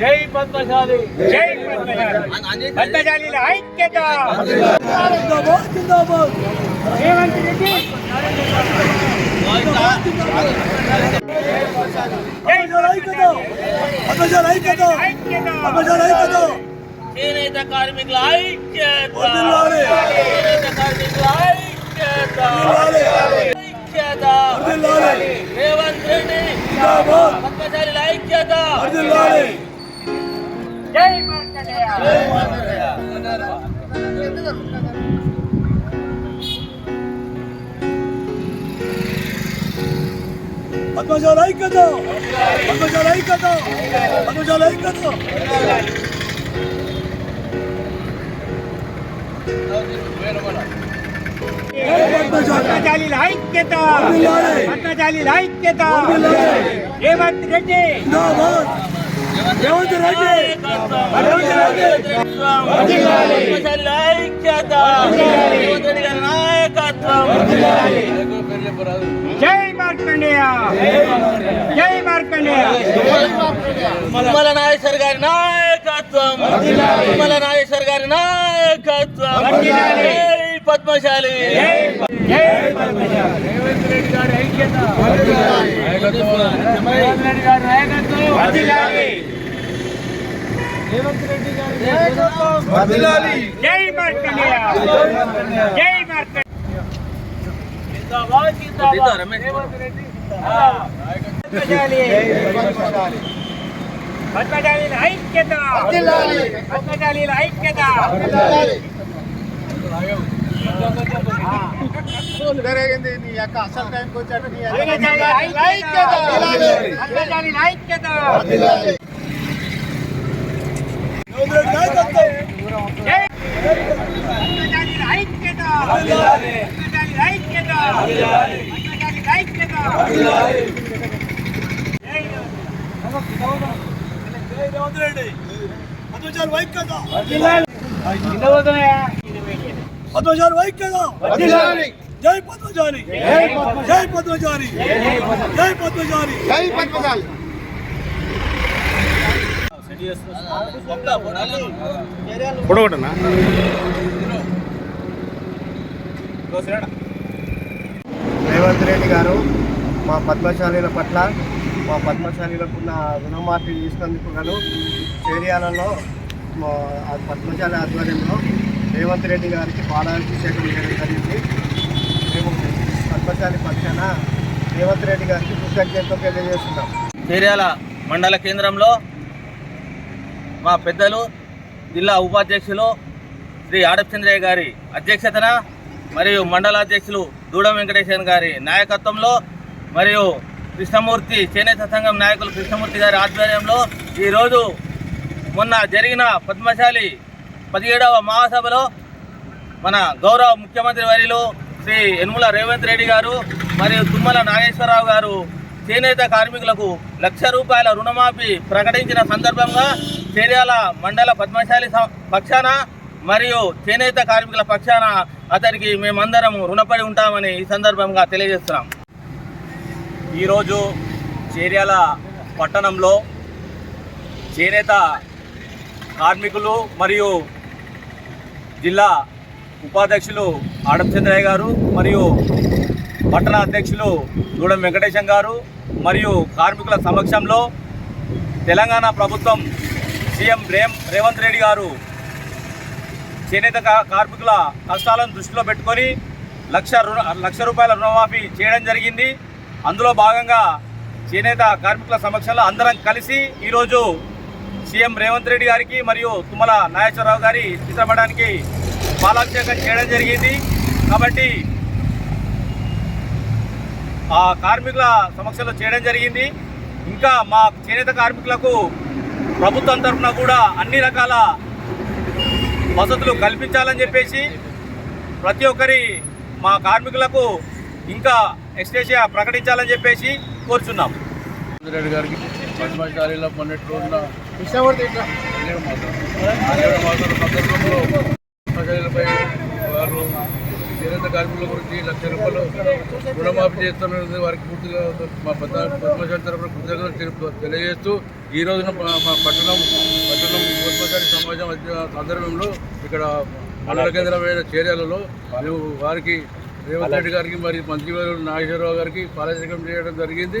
జై పద్మశాలి జై పద్మశాలి. పద్మశాలీల ఐక్యత. రేవంత్ రెడ్డి పద్మశాల పద్మశాల పద్మశాల చేనేత కార్మికుల ఐక్యత. కార్మికుల ఐక్యత. ఐక్యత. రేవంత్ రెడ్డి. పద్మశాలి ఐక్యత. జై మార్కండేయ పద్మశాల ఐక్యత. పద్మశాల ఐక్యత. పద్మశాల ఐక్యత. పద్మశాల పద్మశాలీల ఐక్యత వర్ధిల్లాలి. పద్మశాలీల ఐక్యత వర్ధిల్లాలి. రేవంత్ రెడ్డి జిందాబాద్ రేవంత్ రెడ్డి రేవంత్ రెడ్డి పద్మశాలి ఐక్యత రేవంత్ రెడ్డి గారి నాయకత్వం జై మార్కండేయ జై మార్కండేయ తుమ్మల నాగేశ్వర్ గారి నాయకత్వం తుమ్మల నాగేశ్వర్ గారి నాయకత్వం వర్ధిల్లాలి. జై పద్మశాలి జై జై పద్మశాలి రేవంత్ రెడ్డి గారి ఐక్యత రేవంత్ రెడ్డి గారి నాయకత్వం వర్ధిల్లాలి రేవంత్ రెడ్డి గారి నాయకత్వం వర్ధిల్లాలి జై మార్కండేయ జై మార్కండేయ జిందాబాద్, జిందాబాద్. రేవంత్ రెడ్డి ఆ. పద్మశాలి పద్మశాలీల ఐక్యత పద్మశాలీల ఐక్యత జరిగింది నీ యొక్క అసలు టైంకి వచ్చాక నీ రేవంత్ రెడ్డి. నాయకత్వం జై పద్మశాలీల పద్మశాలీల ఐక్యత జై ఐక్యత జై పద్మశాలి జై పద్మశాలి జై పద్మశాలి పొడగొట్టనా? రేవంత్ రెడ్డి గారు మా పద్మశాలీల పట్ల మా పద్మశాలీలకు ఉన్న రుణమాఫీ చేసినందుకు గాను చేరియాలలో పద్మశాలి ఆధ్వర్యంలో రేవంత్ రెడ్డి గారికి పాలాభిషేకం చేయడం జరిగింది. మేము పద్మశాలి పక్షాన రేవంత్ రెడ్డి గారికి కృతజ్ఞతలు తెలియజేస్తున్నాం. చేర్యాల మండల కేంద్రంలో మా పెద్దలు జిల్లా ఉపాధ్యక్షులు శ్రీ ఆడపచంద్రయ్య గారి అధ్యక్షతన మరియు మండల అధ్యక్షులు దూడం వెంకటేశ్వర గారి నాయకత్వంలో మరియు కృష్ణమూర్తి చేనేత సంఘం నాయకులు కృష్ణమూర్తి గారి ఆధ్వర్యంలో ఈరోజు మొన్న జరిగిన పద్మశాలి పదిహేడవ మహాసభలో మన గౌరవ ముఖ్యమంత్రి వర్యులు శ్రీ యనుమల రేవంత్ రెడ్డి గారు మరియు తుమ్మల నాగేశ్వరరావు గారు చేనేత కార్మికులకు లక్ష రూపాయల రుణమాఫీ ప్రకటించిన సందర్భంగా చేర్యాల మండల పద్మశాలి పక్షాన మరియు చేనేత కార్మికుల పక్షాన అతనికి మేమందరం రుణపడి ఉంటామని ఈ సందర్భంగా తెలియజేస్తున్నాం. ఈరోజు చేర్యాల పట్టణంలో చేనేత కార్మికులు మరియు జిల్లా ఉపాధ్యక్షులు ఆడపచంద్రయ్య గారు మరియు పట్టణ అధ్యక్షులు దూడం వెంకటేశం గారు మరియు కార్మికుల సమక్షంలో తెలంగాణ ప్రభుత్వం సీఎం రేమ్ రేవంత్ రెడ్డి గారు చేనేత కార్మికుల కష్టాలను దృష్టిలో పెట్టుకొని లక్ష రుణ లక్ష రూపాయల రుణమాఫీ చేయడం జరిగింది. అందులో భాగంగా చేనేత కార్మికుల సమక్షంలో అందరం కలిసి ఈరోజు సీఎం రేవంత్ రెడ్డి గారికి మరియు తుమ్మల నాగేశ్వరరావు గారి చిత్రపటానికి పాలాభిషేకం చేయడం జరిగింది. కాబట్టి ఆ కార్మికుల సమక్షంలో చేయడం జరిగింది. ఇంకా మా చేనేత కార్మికులకు ప్రభుత్వం తరఫున కూడా అన్ని రకాల వసతులు కల్పించాలని చెప్పేసి ప్రతి ఒక్కరి మా కార్మికులకు ఇంకా ఎక్స్టేషియా ప్రకటించాలని చెప్పేసి కోరుచున్నాం. రెడ్డి గారికి పద్మశాలిలో పన్నెండు రోజుల పదిహేడు వారు చేనేత కార్మికుల గురించి లక్ష రూపాయలు రుణమాఫీ చేస్తున్నది వారికి పూర్తిగా మా పెద్ద పద్మశాలి తరఫున కృతజ్ఞతలు తెలుపు- తెలియజేస్తూ ఈ రోజున మా పట్టణం పట్టణం పద్మశాలి సమాజం సందర్భంలో ఇక్కడ మండల కేంద్రమైన చర్యలలో మేము వారికి రేవంత్ రెడ్డి గారికి మరియు మంత్రివారు నాగేశ్వరరావు గారికి పాలాభిషేకం చేయడం జరిగింది.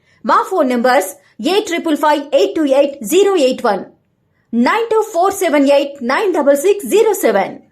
My phone numbers 8558 081 92478 96607.